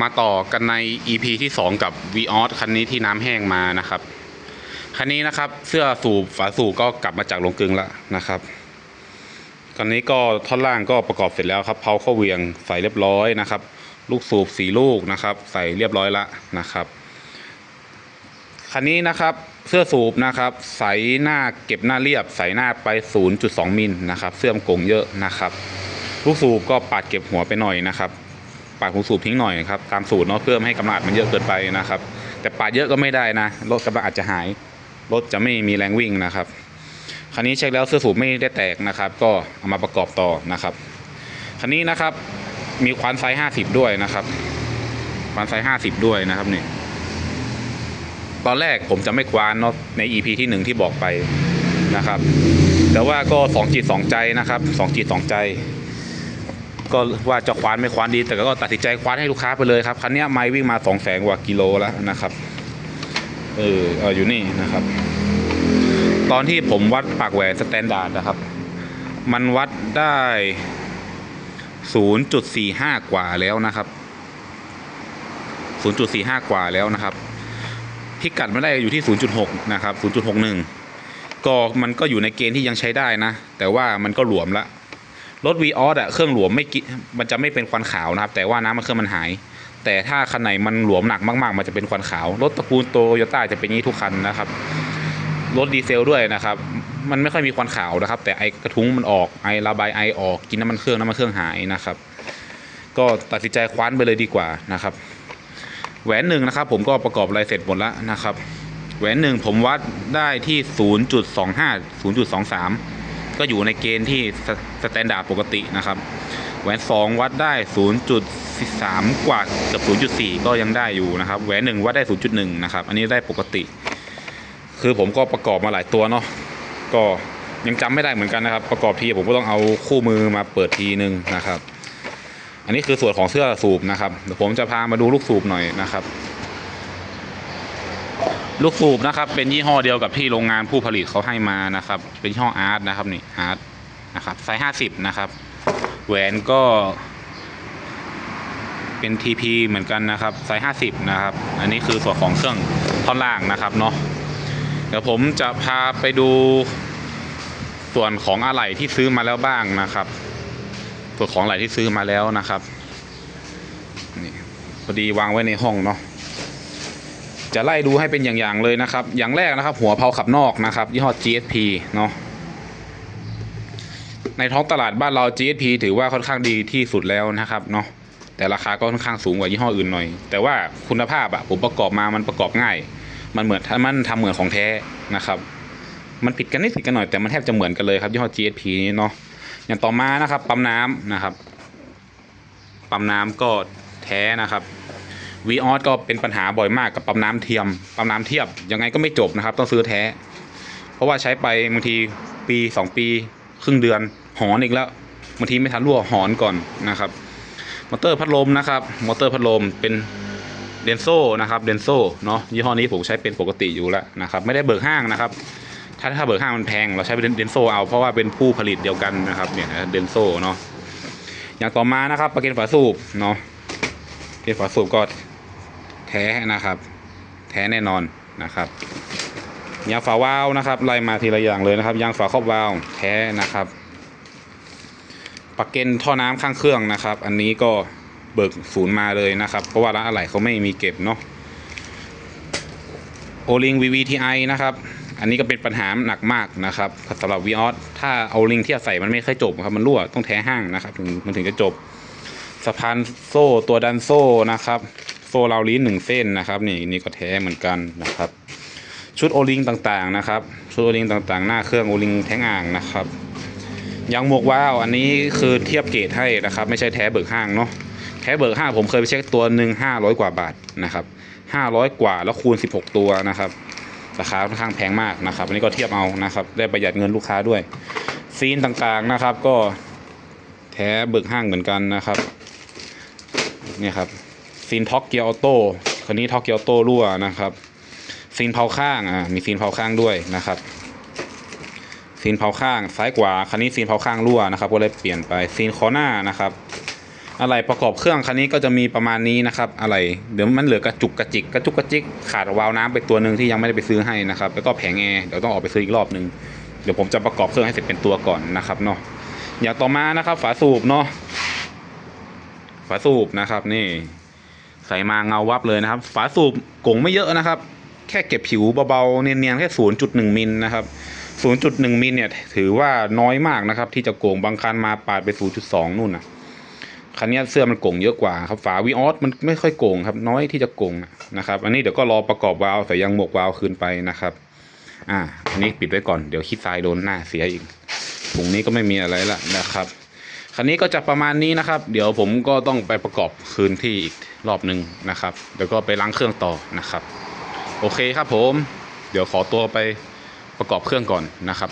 มาต่อกันใน EP ที่ 2 กับ v ีออคันนี้ที่น้ำแห้งมานะครับ คันนี้นะครับเสื้อสูบฝาสูบก็กลับมาจากโรงกลึงแล้วนะครับคันนี้ก็ท่อนล่างก็ประกอบเสร็จแล้วครับเพาเข้าเวียงใส่เรียบร้อยนะครับ ลูกสูบสีลูกนะครับ ใส่เรียบร้อยละนะครับ คันนี้นะครับเสื้อสูบนะครับใส่หน้าเก็บหน้าเรียบ ใส่หน้าไป 0.2มิลนะครับ เสื่อมโกงเยอะนะครับ ลูกสูบก็ปาดเก็บหัวไปหน่อยนะครับ ปาดหูสูบทิ้งหน่อยครับตามสูตรเนาะเพื่อไม่ให้กำลังมันเยอะเกินไปนะครับ แต่ปาดเยอะก็ไม่ได้นะรถกำลังอาจจะหายรถจะไม่มีแรงวิ่งนะครับคันนี้เช็คแล้วเสื้อสูบไม่ได้แตกนะครับ ก็เอามาประกอบต่อนะครับคันนี้นะครับมีควานไซส์50ด้วยนะครับควานไซส์50ด้วยนะครับนี่ตอนแรกผมจะไม่ควานเนาะใน EP ที่หนึ่งที่บอกไปนะครับ แต่ว่าก็สองจิตสองใจนะครับสองจิตสองใจ ก็ว่าจะคว้านไม่คว้านดี แต่ก็ตัดสินใจคว้านให้ลูกค้าไปเลยครับคันนี้ไม่วิ่งมาสองแสนกว่ากิโลแล้วนะครับเออเอออยู่นี่นะครับ ตอนที่ผมวัดปากแหวนสแตนดาร์ดนะครับ มันวัดได้ 0.45 กว่าแล้วนะครับ 0.45 กว่าแล้วนะครับพิกัดไม่ได้อยู่ที่ 0.6 นะครับ 0.61 ก็มันก็อยู่ในเกณฑ์ที่ยังใช้ได้นะ แต่ว่ามันก็หลวมละ รถ v ีออสอะเครื่องหลวมไม่กิมันจะไม่เป็นควันขาวนะครับ แต่ว่าน้ำมันเครื่องมันหาย แต่ถ้าคันไหนมันหลวมหนักมากๆ มันจะเป็นควันขาว รถตระกูลโตโยต้าจะเป็นอย่างนี้ทุกคันนะครับ รถดีเซลด้วยนะครับ มันไม่ค่อยมีควันขาวนะครับ แต่ไอกระทุ้งมันออกไอระบายไอออกกินน้ำมันเครื่องน้ำมันเครื่องหายนะครับ ก็ตัดสินใจคว้านไปเลยดีกว่านะครับ แหวนหนึ่งนะครับ ผมก็ประกอบอะไรเสร็จหมดแล้วนะครับ แหวนหนึ่งผมวัดได้ที่ 0.25 0.23 ก็อยู่ในเกณฑ์ที่สแตนดาร์ดปกตินะครับ แหวนสองวัดได้ 0.3 กว่าเกือบ0.4 ก็ยังได้อยู่นะครับ แหวนหนึ่งวัดได้ 0.1 นะครับ อันนี้ได้ปกติ คือผมก็ประกอบมาหลายตัวเนาะ ก็ยังจำไม่ได้เหมือนกันนะครับ ประกอบทีผมก็ต้องเอาคู่มือมาเปิดทีนึงนะครับ อันนี้คือส่วนของเสื้อสูบนะครับ เดี๋ยวผมจะพามาดูลูกสูบหน่อยนะครับ ลูกสูบนะครับ เป็นยี่ห้อเดียวกับที่โรงงานผู้ผลิตเขาให้มานะครับ เป็นยี่ห้ออาร์ตนะครับนี่อาร์ตนะครับไซส์ห้าสิบนะครับ แหวนก็เป็น TP เหมือนกันนะครับไซส์ห้าสิบนะครับ อันนี้คือส่วนของเครื่องท่อนล่างนะครับเนาะเดี๋ยวผมจะพาไปดูส่วนของอะไหล่ที่ซื้อมาแล้วบ้างนะครับ ส่วนของอะไหล่ที่ซื้อมาแล้วนะครับนี่พอดีวางไว้ในห้องเนาะ จะไล่ดูให้เป็นอย่างๆเลยนะครับ อย่างแรกนะครับ หัวเพาขับนอกนะครับ ยี่ห้อ GSP เนาะในท้องตลาดบ้านเรา GSP ถือว่าค่อนข้างดีที่สุดแล้วนะครับเนาะแต่ราคาก็ค่อนข้างสูงกว่ายี่ห้ออื่นหน่อย แต่ว่าคุณภาพอะผมประกอบมามันประกอบง่าย มันเหมือนมันทำเหมือนของแท้นะครับ มันผิดกันนิดผิดกันหน่อยแต่มันแทบจะเหมือนกันเลยครับยี่ห้อ GSP นี้เนาะอย่างต่อมานะครับ ปั๊มน้ำนะครับ ปั๊มน้ำก็แท้นะครับ วีออสก็เป็นปัญหาบ่อยมากกับปั๊มน้ำเทียมปั๊มน้ำเทียบยังไงก็ไม่จบนะครับ ต้องซื้อแท้ เพราะว่าใช้ไปบางทีปีสองปี ครึ่งเดือนหอนอีกแล้วบางทีไม่ทันรั่วหอนก่อนนะครับมอเตอร์พัดลมนะครับมอเตอร์พัดลมเป็นเดนโซนะครับเดนโซเนาะยี่ห้อนี้ผมใช้เป็นปกติอยู่แล้วนะครับไม่ได้เบิกห้างนะครับถ้าถ้าเบิกห้างมันแพงเราใช้เป็นเดนโซเอาเพราะว่าเป็นผู้ผลิตเดียวกันนะครับเนี่ยเดนโซเนาะอย่างต่อมานะครับประกันฝาสูบเนาะประกันฝาสูบก็ แท้นะครับ แท้แน่นอนนะครับยางฝาวาล์วนะครับไล่มาทีละอย่างเลยนะครับยางฝาครอบวาล์วแท้นะครับประเกนท่อน้ำข้างเครื่องนะครับ อันนี้ก็เบิกศูนย์มาเลยนะครับ เพราะว่าร้านอะไหล่เขาไม่มีเก็บเนาะโอลิง VVTI นะครับ อันนี้ก็เป็นปัญหาหนักมากนะครับสำหรับ v ีออสถ้าเอาลิงที่ใส่มันไม่ค่อยจบครับมันรั่วต้องแท้ห้างนะครับมันถึงจะจบสะพานโซ่ตัวดันโซ่นะครับ โซ่ราวลิ้นหนึ่งเส้นนะครับ นี่นี่ก็แท้เหมือนกันนะครับ ชุดโอลิงต่างๆนะครับชุดโอลิงต่างๆ หน้าเครื่องโอลิงแท้งอ่างนะครับยางหมวกว้าวอันนี้คือเทียบเกรดให้นะครับ ไม่ใช่แท้เบิกห้างเนาะแท้เบิกห้างผมเคยไปเช็คตัวหนึ่งห้าร้อยกว่าบาทนะครับห้าร้อยกว่าแล้วคูณสิบหกตัวนะครับราคาค่อนข้างแพงมากนะครับอันนี้ก็เทียบเอานะครับ ได้ประหยัดเงินลูกค้าด้วย ซีนต่างๆนะครับ ก็แท้เบิกห้างเหมือนกันนะครับ เนี่ยครับ ซีนท็อกเกียร์ออโต้คันนี้ท็อกเกียร์ออโต้รั่วนะครับซีนเผาข้างอ่ามีซีนเผาข้างด้วยนะครับซีนเผาข้างซ้ายขวาคันนี้ซีนเผาข้างรั่วนะครับ ก็เลยเปลี่ยนไปซีนคอหน้านะครับอะไรประกอบเครื่องคันนี้ก็จะมีประมาณนี้นะครับ อะไรเดี๋ยวมันเหลือกระจุกกระจิกกระจุกกระจิกขาดวาล์วน้ำไปตัวหนึ่งที่ยังไม่ได้ไปซื้อให้นะครับแล้วก็แผงแอร์เดี๋ยวต้องออกไปซื้ออีกรอบหนึ่งเดี๋ยวผมจะประกอบเครื่องให้เสร็จเป็นตัวก่อนนะครับเนาะอย่างต่อมานะครับ ฝาสูบเนาะฝาสูบนะครับนี่ ใส่มาเงาวับเลยนะครับ ฝาสูบกงไม่เยอะนะครับ แค่เก็บผิวเบาๆเนียนๆแค่ 0.1มิลนะครับ 0.1มิลเนี่ยถือว่าน้อยมากนะครับ ที่จะโกงบางคันมาปาดไป 0.2 นู่นนะคันนี้เสื้อมันโกงเยอะกว่าครับฝาวีออสมันไม่ค่อยโกงครับ น้อยที่จะโกงนะครับ อันนี้เดี๋ยวก็รอประกอบวาล์วใส่ยางหมวกวาล์วคืนไปนะครับ อ่าอันนี้ปิดไว้ก่อนเดี๋ยวคิดทรายโดนหน้าเสียอีกถุงนี้ก็ไม่มีอะไรละนะครับ คันนี้ก็จะประมาณนี้นะครับ เดี๋ยวผมก็ต้องไปประกอบคืนที่อีกรอบหนึ่งนะครับเดี๋ยวก็ไปล้างเครื่องต่อนะครับ โอเคครับผม เดี๋ยวขอตัวไปประกอบเครื่องก่อนนะครับ